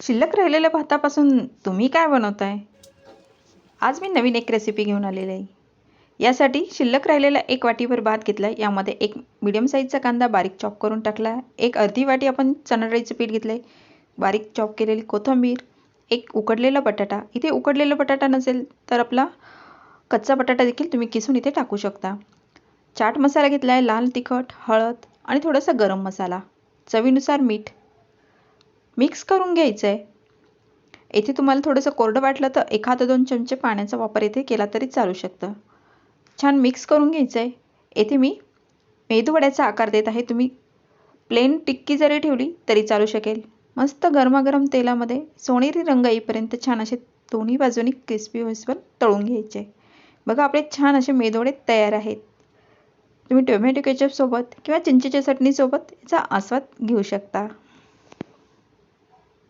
शिल्लक राहिलेल्या भातापासून तुम्ही काय बनवताय? आज मी नवीन एक रेसिपी घेऊन आलेली आहे. यासाठी शिल्लक राहिलेला एक वाटीभर भात घेतला आहे यामध्ये एक मिडियम साईजचा कांदा बारीक चॉप करून टाकला. आहे एक अर्धी वाटी आपण चणाडळीचं पीठ घेतलं आहे बारीक चॉप केलेली कोथिंबीर एक उकडलेला बटाटा. इथे उकडलेला बटाटा नसेल तर आपला कच्चा बटाटा देखील तुम्ही किसून इथे टाकू शकता. चाट मसाला घेतला आहे लाल तिखट हळद आणि थोडासा गरम मसाला. चवीनुसार मीठ मिक्स करून घ्यायचं आहे येथे तुम्हाला थोडंसं कोरडं वाटलं तर एखादा दोन चमचे पाण्याचा वापर येथे केला तरी चालू शकतं. छान मिक्स करून घ्यायचं आहे येथे मी मेदूवड्याचा आकार देत आहे. तुम्ही प्लेन टिक्की जरी ठेवली तरी चालू शकेल. मस्त गरमागरम तेलामध्ये सोनेरी रंग येईपर्यंत छान असे दोन्ही बाजूनी क्रिस्पी होईसवर तळून घ्यायचे. बघा आपले छान असे मेदवडे तयार आहेत. तुम्ही टोमॅटो केचपसोबत किंवा चिंचेच्या चटणीसोबत याचा आस्वाद घेऊ शकता.